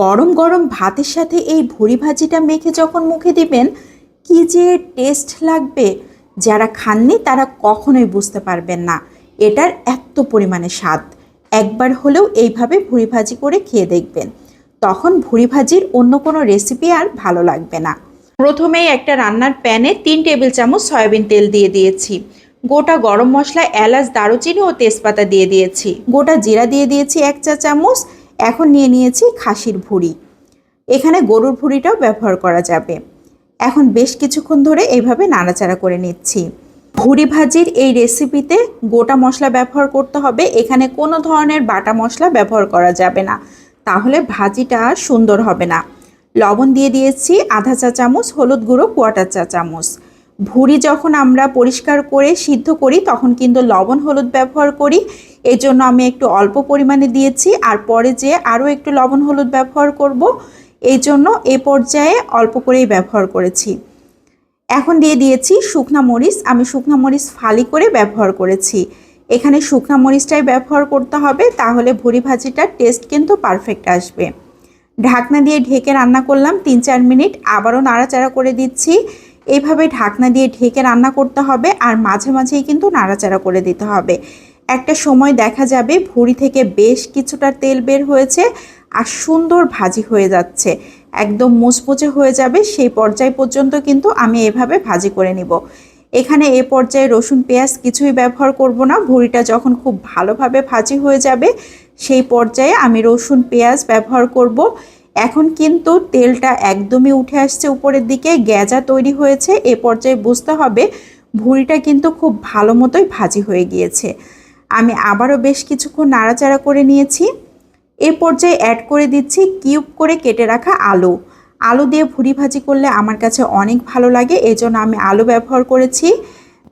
গরম গরম ভাতের সাথে এই ভুড়ি ভাজিটা মেখে যখন মুখে দিবেন, কি যে টেস্ট লাগবে যারা খাননি তারা কখনোই বুঝতে পারবেন না। এটার এত পরিমাণে স্বাদ। একবার হলেও এইভাবে ভুড়ি ভাজি করে খেয়ে দেখবেন। তখন ভুড়ি ভাজির অন্য কোনো রেসিপি আর ভালো লাগবে না। প্রথমেই একটা রান্নার প্যানে তিন টেবিল চামচ সয়াবিন তেল দিয়ে দিয়েছি। গোটা গরম মশলা, এলাচ, দারুচিনি ও তেজপাতা দিয়ে দিয়েছি। গোটা জিরা দিয়ে দিয়েছি এক চা চামচ। এখন নিয়ে নিয়েছি খাসির ভুড়ি। এখানে গরুর ভুড়িটাও ব্যবহার করা যাবে। এখন বেশ কিছুক্ষণ ধরে এইভাবে নাড়াচাড়া করে নিচ্ছি। ভুড়ি ভাজির এই রেসিপিতে গোটা মশলা ব্যবহার করতে হবে। এখানে কোনো ধরনের বাটা মশলা ব্যবহার করা যাবে না। তাহলে ভাজিটা সুন্দর হবে না। লবণ দিয়ে দিয়েছি আধা চা চামচ, হলুদ গুঁড়ো, কোয়াটার চা চামচ। ভুড়ি যখন আমরা পরিষ্কার করে সিদ্ধ করি, তখন কিন্তু লবণ, হলুদ ব্যবহার করি। এই জন্য আমি একটু অল্প পরিমাণে দিয়েছি আর পরে যে আরও একটু লবণ হলুদ ব্যবহার করব এই জন্য এ পর্যায়ে অল্প করেই ব্যবহার করেছি। এখন দিয়ে দিয়েছি শুকনা মরিচ, আমি শুকনা মরিচ ফালি করে ব্যবহার করেছি। এখানে শুকনা মরিচটাই ব্যবহার করতে হবে, তাহলে ভুড়ি ভাজিটার টেস্ট কিন্তু পারফেক্ট আসবে। ঢাকনা দিয়ে ঢেকে রান্না করলাম তিন চার মিনিট, আবারও নাড়াচাড়া করে দিচ্ছি। এইভাবে ঢাকনা দিয়ে ঢেকে রান্না করতে হবে আর মাঝে মাঝেই কিন্তু নাড়াচাড়া করে দিতে হবে। একটা সময় দেখা যাবে ভুড়ি থেকে বেশ কিছুটা তেল বের হয়েছে আর সুন্দর ভাজি হয়ে যাচ্ছে। একদম মুচমুচে হয়ে যাবে, সেই পর্যায় পর্যন্ত কিন্তু আমি এভাবে ভাজি করে নিব। এখানে এ পর্যায়ে রসুন, পেঁয়াজ কিছুই ব্যবহার করব না, ভুড়িটা যখন খুব ভালোভাবে ভাজি হয়ে যাবে, সেই পর্যায়ে আমি রসুন, পেঁয়াজ ব্যবহার করব। এখন কিন্তু তেলটা একদমই উঠে আসছে উপরের দিকে, গ্যাজা তৈরি হয়েছে, এ পর্যায়ে বুঝতে হবে ভুড়িটা কিন্তু খুব ভালো মতোই ভাজি হয়ে গিয়েছে। আমি আবারও বেশ কিছুক্ষণ নাড়াচাড়া করে নিয়েছি। এ পর্যায়ে অ্যাড করে দিচ্ছি কিউব করে কেটে রাখা আলু। আলু দিয়ে ভুড়ি ভাজি করলে আমার কাছে অনেক ভালো লাগে, এজন্য আমি আলু ব্যবহার করেছি।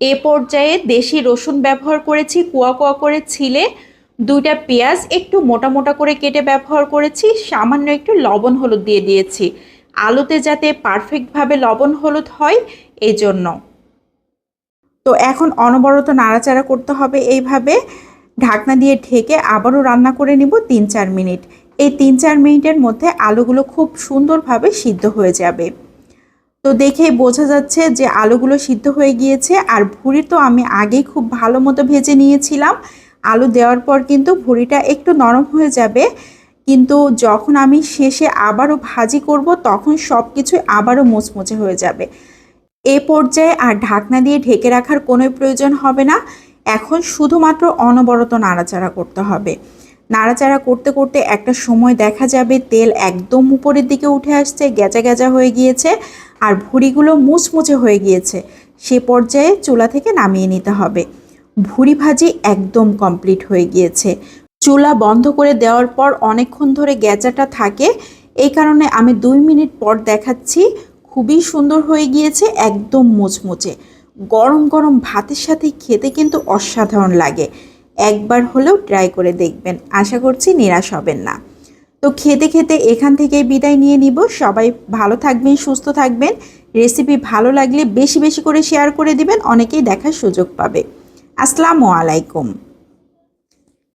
এ পর্যায়ে দেশি রসুন ব্যবহার করেছি, কুয়া কুয়া করে ছিলে। দুইটা পেঁয়াজ একটু মোটা মোটা করে কেটে ব্যবহার করেছি, সামান্য একটু লবণ হলুদ দিয়ে দিয়েছি। আলুতে যাতে পারফেক্টভাবে লবণ হলুদ হয় এই জন্য তো এখন অনবরত নাড়াচাড়া করতে হবে এইভাবে। ঢাকনা দিয়ে ঢেকে আবারও রান্না করে নিব তিন চার মিনিট। এই তিন চার মিনিটের মধ্যে আলুগুলো খুব সুন্দরভাবে সিদ্ধ হয়ে যাবে। তো দেখেই বোঝা যাচ্ছে যে আলুগুলো সিদ্ধ হয়ে গিয়েছে আর ভুড়ি তো আমি আগেই খুব ভালো মতো ভেজে নিয়েছিলাম। আলু দেওয়ার পর কিন্তু ভুড়িটা একটু নরম হয়ে যাবে। কিন্তু যখন আমি শেষে আবারও ভাজি করব তখন সব কিছু আবারও মুচমুচে হয়ে যাবে। এ পর্যায়ে আর ঢাকনা দিয়ে ঢেকে রাখার কোনো প্রয়োজন হবে না। এখন শুধুমাত্র অনবরত নাড়াচাড়া করতে হবে। নাড়াচাড়া করতে করতে একটা সময় দেখা যাবে, তেল একদম উপরের দিকে উঠে আসছে গেজা গেজা হয়ে গিয়েছে আর ভুড়িগুলো মুচমুচে হয়ে গিয়েছে। সে পর্যায়ে চুলা থেকে নামিয়ে নিতে হবে। ভুড়ি ভাজি একদম কমপ্লিট হয়ে গিয়েছে। চুলা বন্ধ করে দেওয়ার পর অনেকক্ষণ ধরে গেজাটা থাকে। এই কারণে আমি দুই মিনিট পর দেখাচ্ছি খুবই সুন্দর হয়ে গিয়েছে, একদম মুচমুচে। গরম গরম ভাতের সাথে খেতে কিন্তু অসাধারণ লাগে। একবার হলেও ট্রাই করে দেখবেন, আশা করছি নিরাশ হবেন না। তো খেতে খেতে এখান থেকে বিদায় নিয়ে নিব। সবাই ভালো থাকবেন, সুস্থ থাকবেন। রেসিপি ভালো লাগলে বেশি বেশি করে শেয়ার করে দিবেন, অনেকেই দেখার সুযোগ পাবে। আসসালামু আলাইকুম।